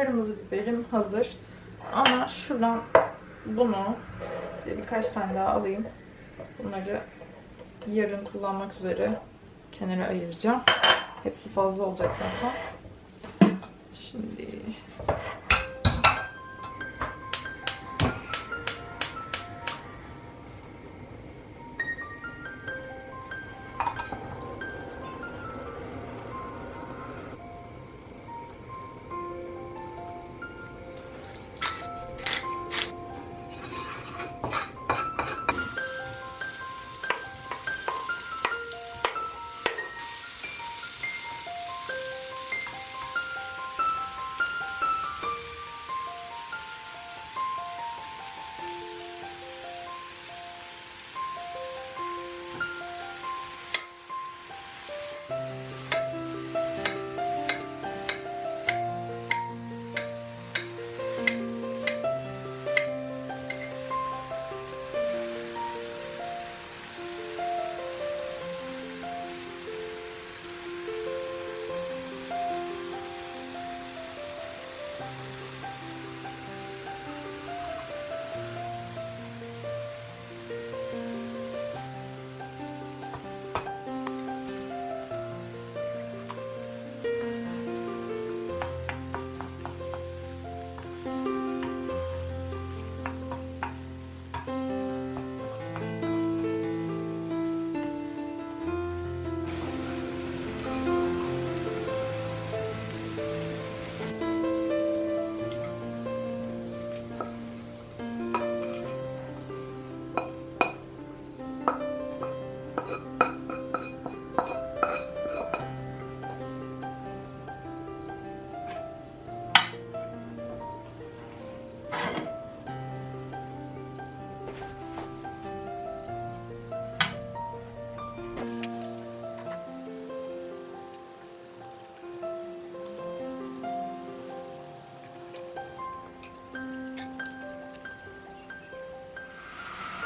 kırmızı biberim hazır. Ama şuradan bunu birkaç tane daha alayım. Bunları yarın kullanmak üzere kenara ayıracağım. Hepsi fazla olacak zaten.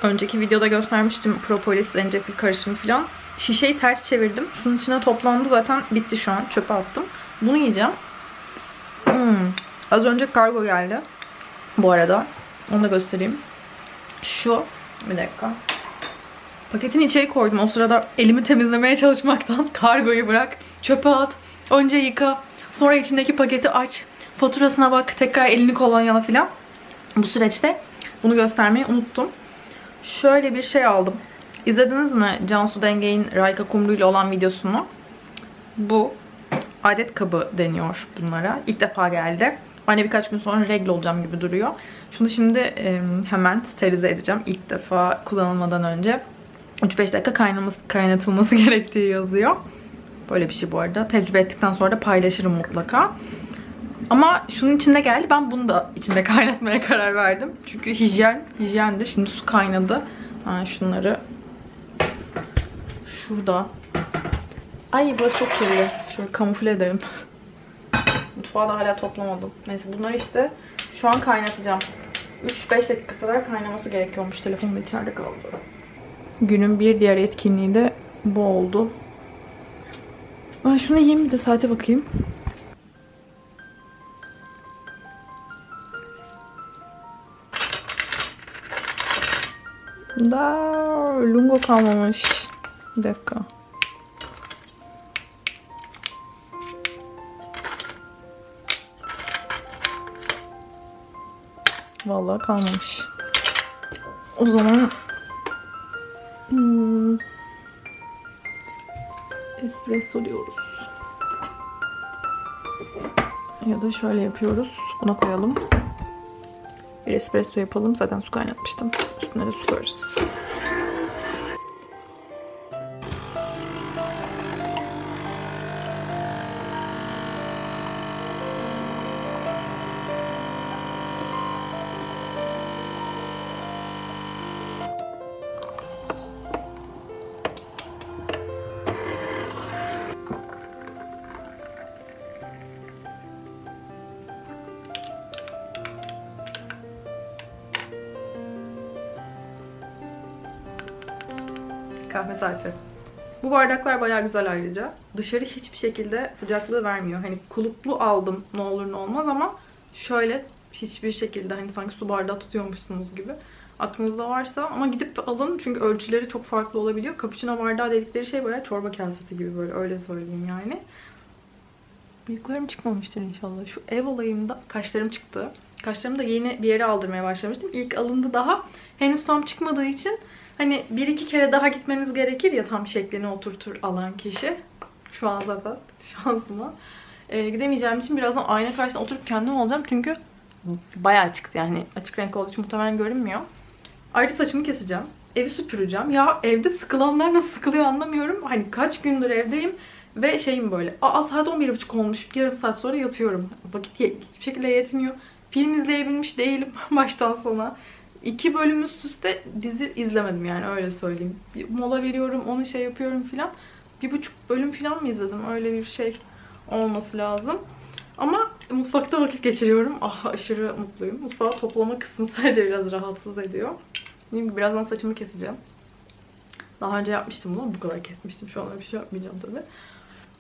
Önceki videoda göstermiştim propolis, zencefil karışımı falan. Şişeyi ters çevirdim. Şunun içine toplandı zaten bitti şu an. Çöpe attım. Bunu yiyeceğim. Hmm. Az önce kargo geldi. Bu arada. Onu da göstereyim. Şu. Bir dakika. Paketini içeri koydum. O sırada elimi temizlemeye çalışmaktan kargoyu bırak. Çöpe at. Önce yıka. Sonra içindeki paketi aç. Faturasına bak. Tekrar elini kolonyala falan. Bu süreçte bunu göstermeyi unuttum. Şöyle bir şey aldım. İzlediniz mi Cansu Denge'nin Rayka Kumru ile olan videosunu? Bu adet kabı deniyor bunlara. İlk defa geldi. Anne birkaç gün sonra regle olacağım gibi duruyor. Şunu şimdi hemen sterilize edeceğim. İlk defa kullanılmadan önce 3-5 dakika kaynaması, kaynatılması gerektiği yazıyor. Böyle bir şey bu arada. Tecrübe ettikten sonra da paylaşırım mutlaka. Ama şunun içinde geldi. Ben bunu da içinde kaynatmaya karar verdim. Çünkü hijyen, hijyendir. Şimdi su kaynadı. Ha, şunları şurada. Ay burası çok kirli. Şöyle kamufle edelim. Mutfağı da hala toplamadım. Neyse bunları işte şu an kaynatacağım. 3-5 dakika kadar kaynaması gerekiyormuş. Telefonum içeride kaldı. Günün bir diğer etkinliği de bu oldu. Ben şunu yiyeyim bir de saate bakayım. Da lungo kalmamış. Bir dakika. Vallahi kalmamış. O zaman hmm, espresso diyoruz. Ya da şöyle yapıyoruz. Buna koyalım. Bir espresso yapalım. Zaten su kaynatmıştım. Üstüne de su koyarız. Saati. Bu bardaklar bayağı güzel ayrıca. Dışarı hiçbir şekilde sıcaklığı vermiyor. Hani kuluplu aldım ne olur ne olmaz ama şöyle hiçbir şekilde hani sanki su bardağı tutuyormuşsunuz gibi. Aklınızda varsa ama gidip alın çünkü ölçüleri çok farklı olabiliyor. Cappuccino bardağı dedikleri şey böyle çorba kasesi gibi böyle öyle söyleyeyim yani. Bıyıklarım çıkmamıştır inşallah. Şu ev olayımda kaşlarım çıktı. Kaşlarımı da yeni bir yere aldırmaya başlamıştım. İlk alındı daha. Henüz tam çıkmadığı için hani bir iki kere daha gitmeniz gerekir ya tam şeklini oturtur alan kişi. Şu an zaten şansıma. Ee, gidemeyeceğim için birazdan ayna karşısına oturup kendim olacağım. Çünkü bayağı çıktı yani. Açık renk olduğu için muhtemelen görünmüyor. Ayrıca saçımı keseceğim. Evi süpüreceğim. Ya evde sıkılanlar nasıl sıkılıyor anlamıyorum. Hani kaç gündür evdeyim. Ve şeyim böyle. Aa saat 11.30 olmuş. Yarım saat sonra yatıyorum. Vakit hiçbir şekilde yetmiyor. Film izleyebilmiş değilim baştan sona. İki bölüm üst üste dizi izlemedim yani öyle söyleyeyim. Bir mola veriyorum, onu şey yapıyorum filan. Bir buçuk bölüm filan mı izledim? Öyle bir şey olması lazım. Ama mutfakta vakit geçiriyorum. Ah aşırı mutluyum. Mutfağı toplama kısmı sadece biraz rahatsız ediyor. Dediğim birazdan saçımı keseceğim. Daha önce yapmıştım bunu. Bu kadar kesmiştim. Şu an bir şey yapmayacağım tabii.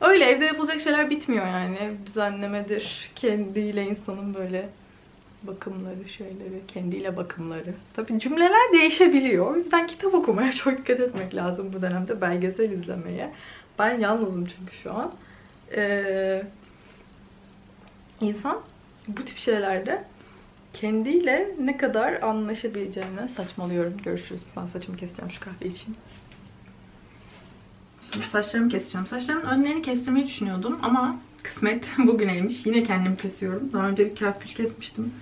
Öyle evde yapılacak şeyler bitmiyor yani. Düzenlemedir. Kendiyle insanın böyle bakımları, şeyleri, kendiyle bakımları. Tabii cümleler değişebiliyor. O yüzden kitap okumaya çok dikkat etmek lazım bu dönemde. Belgesel izlemeye. Ben yalnızım çünkü şu an. Ee, insan bu tip şeylerde kendiyle ne kadar anlaşabileceğini saçmalıyorum. Görüşürüz. Ben saçımı keseceğim şu kahve için. Şimdi saçlarımı keseceğim. Saçlarımın önlerini kestirmeyi düşünüyordum ama kısmet bugüneymiş. Yine kendimi kesiyorum. Daha önce bir kerpiç kesmiştim.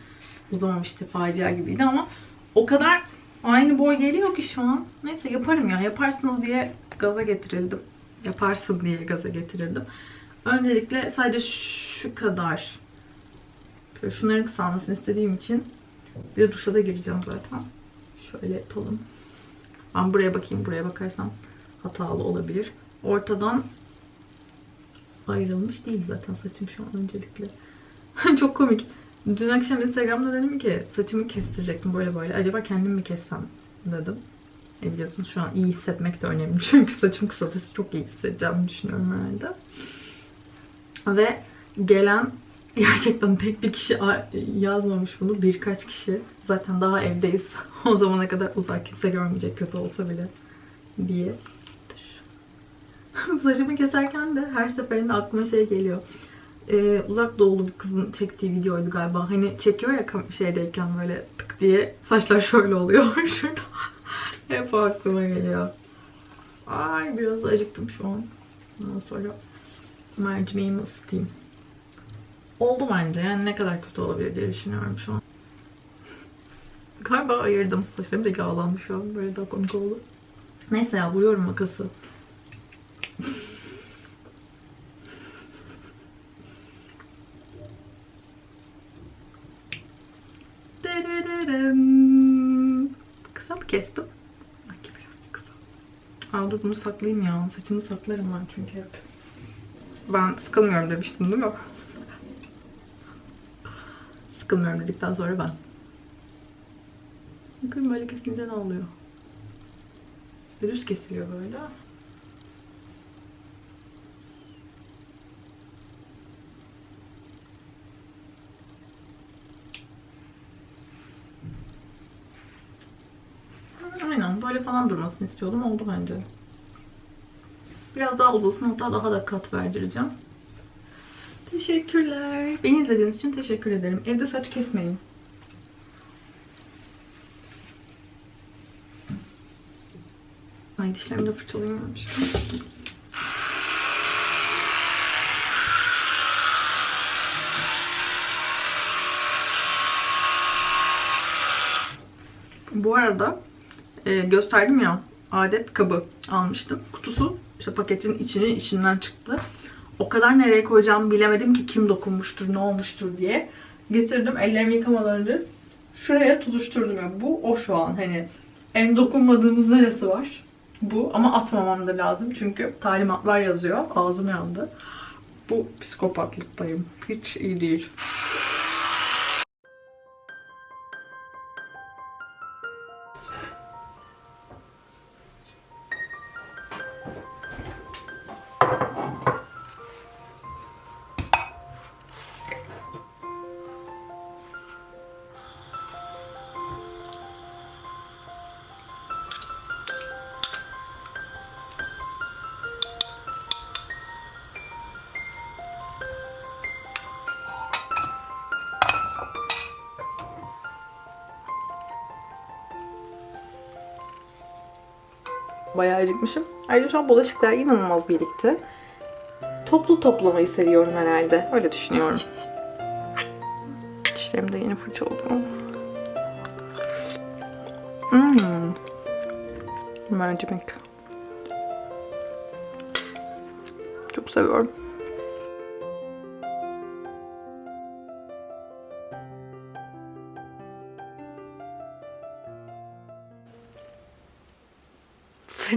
Uzamamıştı. Facia gibiydi ama o kadar aynı boy geliyor ki şu an. Neyse yaparım ya. Yaparsınız diye gaza getirildim. Yaparsın diye gaza getirildim. Öncelikle sadece şu kadar Şöyle şunların kısalmasını istediğim için bir de duşa da gireceğim zaten. Şöyle yapalım. Ben buraya bakayım. Buraya bakarsam hatalı olabilir. Ortadan ayrılmış değil zaten saçım şu an öncelikle. Çok komik. Dün akşam Instagram'da dedim ki saçımı kestirecektim böyle böyle. Acaba kendim mi kessem dedim. E biliyorsunuz şu an iyi hissetmek de önemli. Çünkü saçım kısalırsa çok iyi hissedeceğimi düşünüyorum herhalde. Ve gelen gerçekten tek bir kişi yazmamış bunu. Birkaç kişi. Zaten daha evdeyiz. o zamana kadar uzak kimse görmeyecek kötü olsa bile diye. Saçımı keserken de her seferinde aklıma şey geliyor. Ee, uzak doğulu bir kızın çektiği videoydu galiba. Hani çekiyor ya şeydeyken böyle tık diye saçlar şöyle oluyor şurada. Hep aklıma geliyor. Ay biraz acıktım şu an. Ondan sonra mercimeğimi ısıtayım. Oldu bence. Yani ne kadar kötü olabilir diye düşünüyorum şu an. Galiba ayırdım. Saçlarım da yağlandı şu an. Böyle daha komik oldu. Neyse ya vuruyorum makası. Dererem. Kısa mı kestim? Belki biraz kısa. Aa bunu saklayayım ya. Saçını saklarım ben çünkü hep. Ben sıkılmıyorum demiştim değil mi? Sıkılmıyorum dedikten sonra ben. Bakın böyle kesince ne oluyor? Düz kesiliyor böyle. Aynen böyle falan durmasını istiyordum. Oldu bence. Biraz daha uzasın hatta daha da kat verdireceğim. Teşekkürler. Beni izlediğiniz için teşekkür ederim. Evde saç kesmeyin. Ay dişlerimi de fırçalayamamış. Şey Bu arada e, gösterdim ya adet kabı almıştım. Kutusu işte paketin içinin içinden çıktı. O kadar nereye koyacağımı bilemedim ki kim dokunmuştur, ne olmuştur diye. Getirdim ellerimi yıkamadan önce şuraya tutuşturdum. Yani bu o şu an hani en dokunmadığımız neresi var? Bu ama atmamam da lazım çünkü talimatlar yazıyor. Ağzım yandı. Bu psikopatlıktayım. Hiç iyi değil. Bayağı acıkmışım. Ayrıca şu an bulaşıklar inanılmaz birikti. Toplu toplamayı seviyorum herhalde. Öyle düşünüyorum. Dişlerim de yeni fırça oldu. Hmm. Mercimek. Çok seviyorum.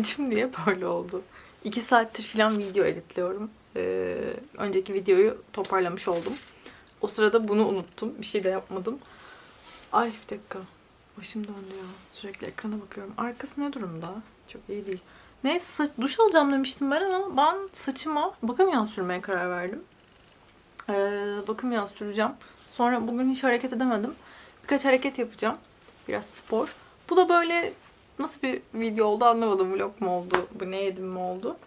Saçım niye böyle oldu? 2 saattir falan video editliyorum. Ee, önceki videoyu toparlamış oldum. O sırada bunu unuttum. Bir şey de yapmadım. Ay bir dakika. Başım döndü ya. Sürekli ekrana bakıyorum. Arkası ne durumda? Çok iyi değil. Neyse saç, duş alacağım demiştim ben ama ben saçıma bakım yağı sürmeye karar verdim. Ee, bakım yağı süreceğim. Sonra bugün hiç hareket edemedim. Birkaç hareket yapacağım. Biraz spor. Bu da böyle nasıl bir video oldu anlamadım. Vlog mu oldu, bu ne yedim mi oldu.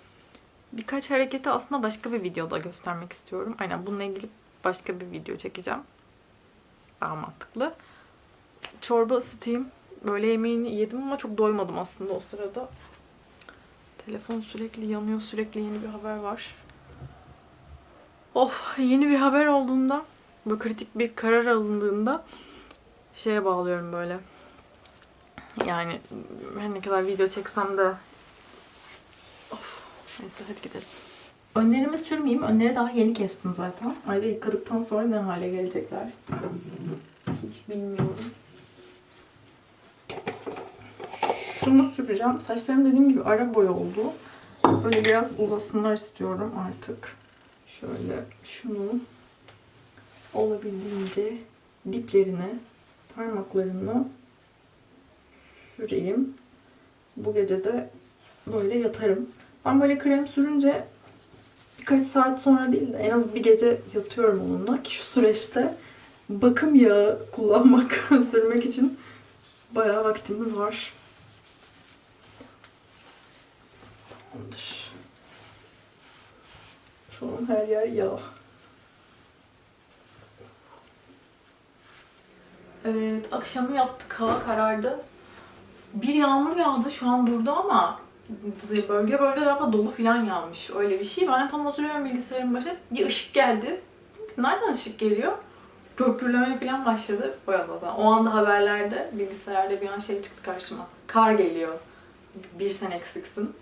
Birkaç hareketi aslında başka bir videoda göstermek istiyorum. Aynen bununla ilgili başka bir video çekeceğim. Daha mantıklı. Çorba ısıtayım. Böyle yemeğini yedim ama çok doymadım aslında o sırada. Telefon sürekli yanıyor. Sürekli yeni bir haber var. Of yeni bir haber olduğunda böyle kritik bir karar alındığında şeye bağlıyorum böyle. Yani her ne kadar video çeksem de of, neyse hadi gidelim. Önlerimi sürmeyeyim. Önleri daha yeni kestim zaten. Ayrıca yıkadıktan sonra ne hale gelecekler? Hiç bilmiyorum. Şunu süreceğim. Saçlarım dediğim gibi ara boy oldu. Böyle biraz uzasınlar istiyorum artık. Şöyle şunu olabildiğince diplerine parmaklarını süreyim. Bu gece de böyle yatarım. Ben böyle krem sürünce birkaç saat sonra değil de en az bir gece yatıyorum onunla ki şu süreçte bakım yağı kullanmak, sürmek için bayağı vaktimiz var. Tamamdır. Şu an her yer yağ. Evet, akşamı yaptık. Hava karardı. Bir yağmur yağdı. Şu an durdu ama bölge bölge galiba dolu falan yağmış. Öyle bir şey. Ben de tam oturuyorum bilgisayarın başında. Bir ışık geldi. Nereden ışık geliyor? Köprüleme falan başladı. Bu arada o anda haberlerde bilgisayarda bir an şey çıktı karşıma. Kar geliyor. Bir sen eksiksin.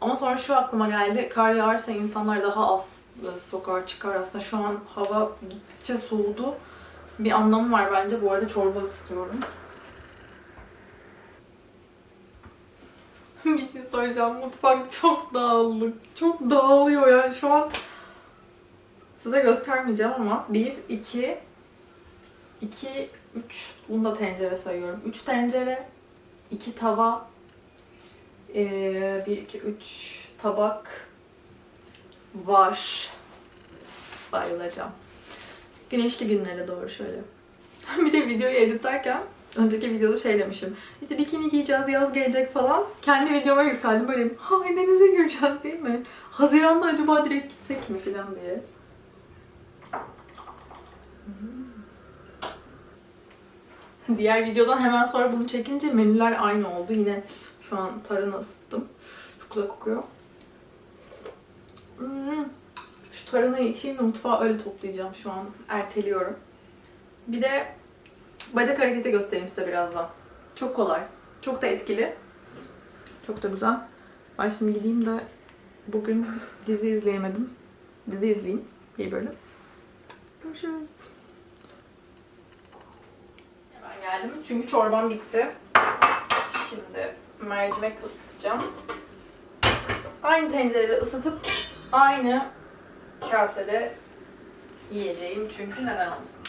Ama sonra şu aklıma geldi. Kar yağarsa insanlar daha az e, sokağa çıkar. Aslında şu an hava gittikçe soğudu. Bir anlamı var bence. Bu arada çorba ısıtıyorum. bir şey söyleyeceğim. Mutfak çok dağıldı. Çok dağılıyor yani şu an. Size göstermeyeceğim ama 1, 2, 2, 3. Bunu da tencere sayıyorum. 3 tencere, 2 tava, 1, 2, 3 tabak var. Bayılacağım. Güneşli günlere doğru şöyle. bir de videoyu editlerken önceki videoda şey demişim. İşte bikini giyeceğiz, yaz gelecek falan. Kendi videoma yükseldim böyle. Hay denize gireceğiz değil mi? Haziranda acaba direkt gitsek mi falan diye. Hmm. Diğer videodan hemen sonra bunu çekince menüler aynı oldu. Yine şu an tarhana ısıttım. Çok güzel kokuyor. Hmm. Şu tarhanayı içeyim de mutfağı öyle toplayacağım şu an. Erteliyorum. Bir de bacak hareketi göstereyim size birazdan. Çok kolay. Çok da etkili. Çok da güzel. Ben şimdi gideyim de bugün dizi izleyemedim. Dizi izleyeyim diye böyle. Görüşürüz. Hemen geldim çünkü çorbam bitti. Şimdi mercimek ısıtacağım. Aynı tencerede ısıtıp aynı kasede yiyeceğim çünkü neden olmasın.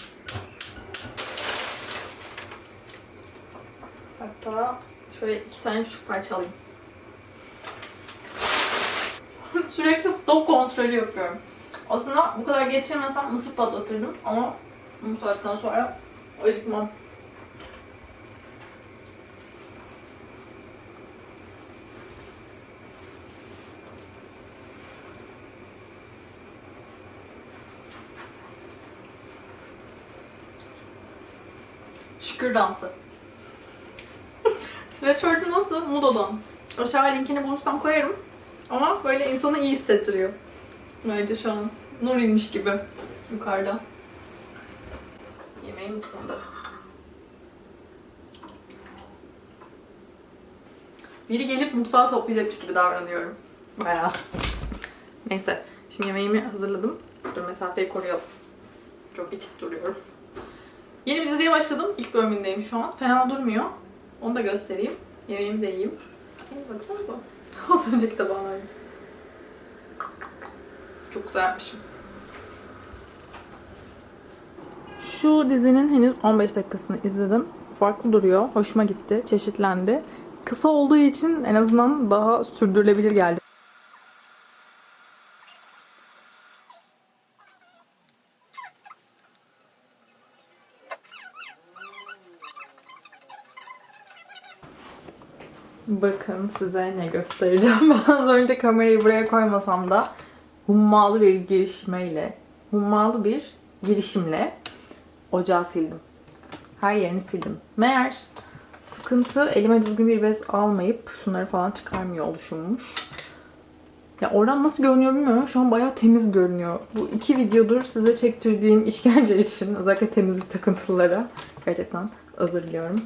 Hatta şöyle iki tane küçük parça alayım. Sürekli stop kontrolü yapıyorum. Aslında bu kadar geçemesem mısır patlatırdım ama bu saatten sonra acıkmam. Şükür dansı. Sweatshirt'ü nasıl? Mudo'dan. Aşağı linkini bulursam koyarım. Ama böyle insanı iyi hissettiriyor. Bence şu an nur inmiş gibi yukarıda. Yemeğim ısındı. Biri gelip mutfağı toplayacakmış gibi davranıyorum. Bayağı. Neyse. Şimdi yemeğimi hazırladım. Dur mesafeyi koruyalım. Çok itik duruyorum. Yeni bir diziye başladım. İlk bölümündeyim şu an. Fena durmuyor. Onu da göstereyim. Yemeğimi de yiyeyim. Ay, baksanıza. Az önceki tabağın aynısı. Çok güzel yapmışım. Şu dizinin henüz 15 dakikasını izledim. Farklı duruyor. Hoşuma gitti. Çeşitlendi. Kısa olduğu için en azından daha sürdürülebilir geldi. Bakın size ne göstereceğim. Ben az önce kamerayı buraya koymasam da hummalı bir girişmeyle, hummalı bir girişimle ocağı sildim. Her yerini sildim. Meğer sıkıntı elime düzgün bir bez almayıp şunları falan çıkarmıyor oluşummuş. Ya oradan nasıl görünüyor bilmiyorum şu an bayağı temiz görünüyor. Bu iki videodur size çektirdiğim işkence için özellikle temizlik takıntılılara gerçekten özür diliyorum.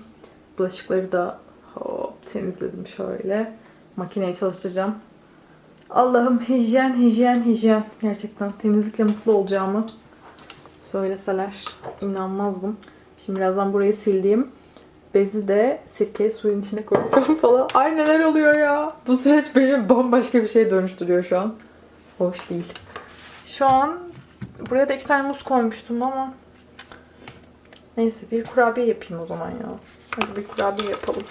Bulaşıkları da hop temizledim şöyle. Makineyi çalıştıracağım. Allah'ım hijyen, hijyen, hijyen. Gerçekten temizlikle mutlu olacağımı söyleseler inanmazdım. Şimdi birazdan burayı sildiğim bezi de sirke suyun içine koyacağım falan. Ay neler oluyor ya. Bu süreç beni bambaşka bir şeye dönüştürüyor şu an. Hoş değil. Şu an buraya da iki tane muz koymuştum ama neyse bir kurabiye yapayım o zaman ya. Hadi bir kurabiye yapalım.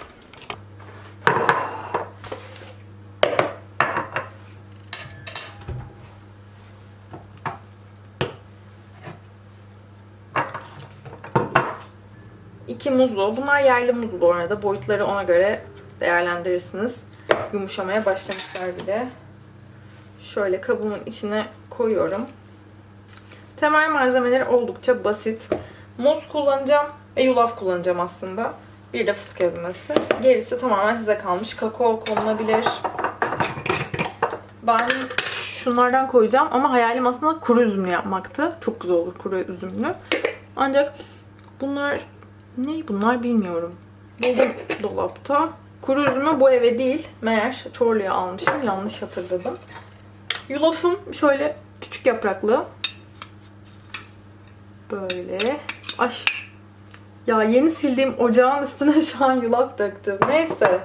İki muzu. Bunlar yerli muz bu arada. Boyutları ona göre değerlendirirsiniz. Yumuşamaya başlamışlar bile. Şöyle kabımın içine koyuyorum. Temel malzemeleri oldukça basit. Muz kullanacağım ve yulaf kullanacağım aslında. Bir de fıstık ezmesi. Gerisi tamamen size kalmış. Kakao konulabilir. Ben şunlardan koyacağım ama hayalim aslında kuru üzümlü yapmaktı. Çok güzel olur kuru üzümlü. Ancak bunlar ne bunlar bilmiyorum. Buldum dolapta. Kuru üzümü bu eve değil. Meğer Çorlu'ya almışım. Yanlış hatırladım. Yulafım şöyle küçük yapraklı. Böyle. Ay. Ya yeni sildiğim ocağın üstüne şu an yulaf döktüm. Neyse.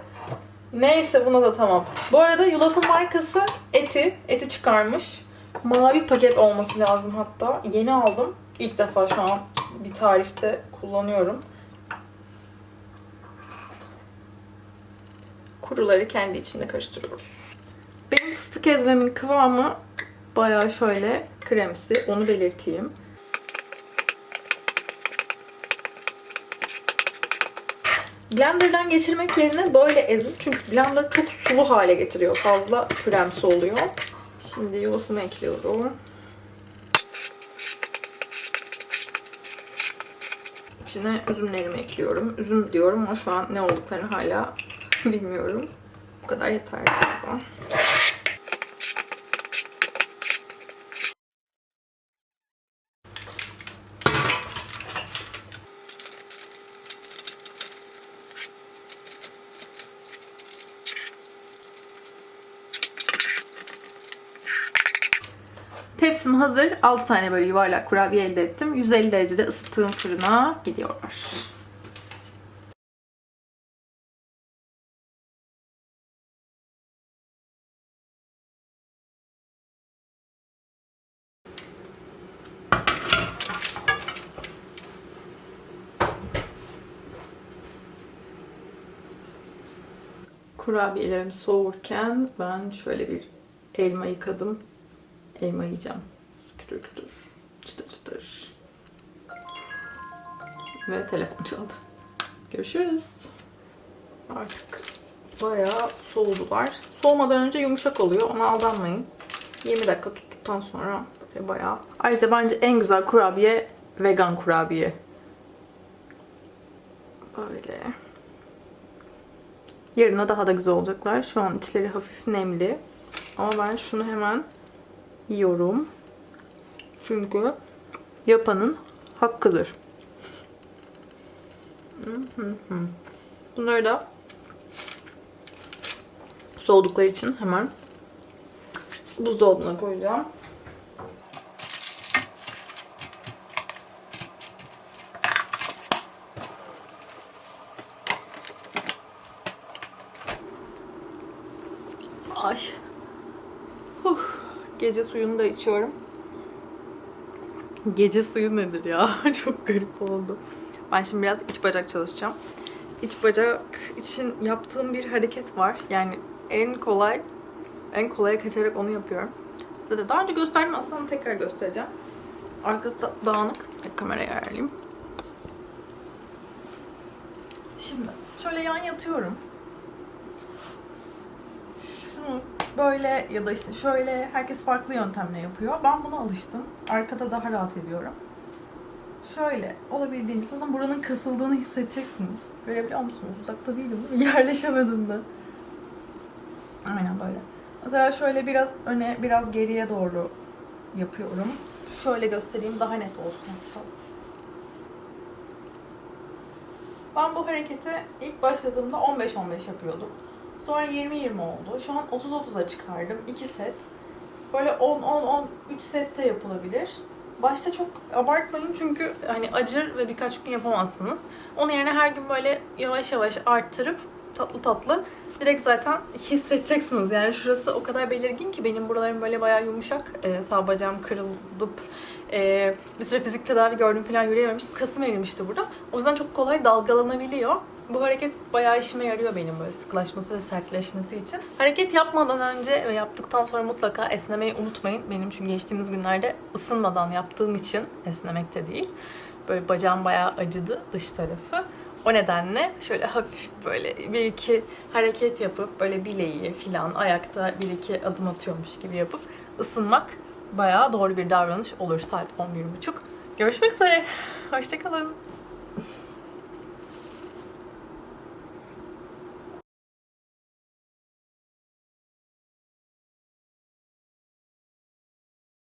Neyse buna da tamam. Bu arada yulafın markası Eti. Eti çıkarmış. Mavi paket olması lazım hatta. Yeni aldım. İlk defa şu an bir tarifte kullanıyorum. Kuruları kendi içinde karıştırıyoruz. Benim fıstık ezmemin kıvamı bayağı şöyle kremsi. Onu belirteyim. Blender'dan geçirmek yerine böyle ezin. Çünkü blender çok sulu hale getiriyor. Fazla kremsi oluyor. Şimdi yulafımı ekliyorum. İçine üzümlerimi ekliyorum. Üzüm diyorum ama şu an ne olduklarını hala Bilmiyorum. Bu kadar yeter galiba. Tepsim hazır. 6 tane böyle yuvarlak kurabiye elde ettim. 150 derecede ısıttığım fırına gidiyorlar. Kurabiyelerim soğurken ben şöyle bir elma yıkadım. Elma yiyeceğim. Kütür kütür. Çıtır çıtır. Ve telefon çaldı. Görüşürüz. Artık bayağı soğudular. Soğumadan önce yumuşak oluyor. Ona aldanmayın. 20 dakika tuttuktan sonra böyle bayağı. Ayrıca bence en güzel kurabiye vegan kurabiye. Böyle. Yarına daha da güzel olacaklar. Şu an içleri hafif nemli. Ama ben şunu hemen yiyorum. Çünkü yapanın hakkıdır. Bunları da soğudukları için hemen buzdolabına koyacağım. Ay. Huh. Gece suyunu da içiyorum. Gece suyu nedir ya? Çok garip oldu. Ben şimdi biraz iç bacak çalışacağım. İç bacak için yaptığım bir hareket var. Yani en kolay, en kolaya kaçarak onu yapıyorum. Size de daha önce gösterdim aslında tekrar göstereceğim. Arkası da dağınık. Kamerayı ayarlayayım. Şimdi şöyle yan yatıyorum. Şunu böyle ya da işte şöyle herkes farklı yöntemle yapıyor. Ben buna alıştım. Arkada daha rahat ediyorum. Şöyle olabildiğince zaten buranın kasıldığını hissedeceksiniz. Görebiliyor musunuz? Uzakta değilim. Yerleşemedim de. Aynen böyle. Mesela şöyle biraz öne biraz geriye doğru yapıyorum. Şöyle göstereyim daha net olsun. Ben bu hareketi ilk başladığımda 15-15 yapıyordum. Sonra 20-20 oldu. Şu an 30-30'a çıkardım. 2 set. Böyle 10-10-10 3 sette yapılabilir. Başta çok abartmayın çünkü hani acır ve birkaç gün yapamazsınız. Onun yerine her gün böyle yavaş yavaş arttırıp tatlı tatlı direkt zaten hissedeceksiniz. Yani şurası o kadar belirgin ki benim buralarım böyle bayağı yumuşak. Ee, sağ bacağım kırılıp e, bir süre fizik tedavi gördüm falan yürüyememiştim. Kasım erimişti burada. O yüzden çok kolay dalgalanabiliyor. Bu hareket bayağı işime yarıyor benim böyle sıklaşması ve sertleşmesi için. Hareket yapmadan önce ve yaptıktan sonra mutlaka esnemeyi unutmayın. Benim çünkü geçtiğimiz günlerde ısınmadan yaptığım için esnemekte değil. Böyle bacağım bayağı acıdı dış tarafı. O nedenle şöyle hafif böyle bir iki hareket yapıp böyle bileği filan ayakta bir iki adım atıyormuş gibi yapıp ısınmak bayağı doğru bir davranış olur saat 11.30. Görüşmek üzere. Hoşçakalın.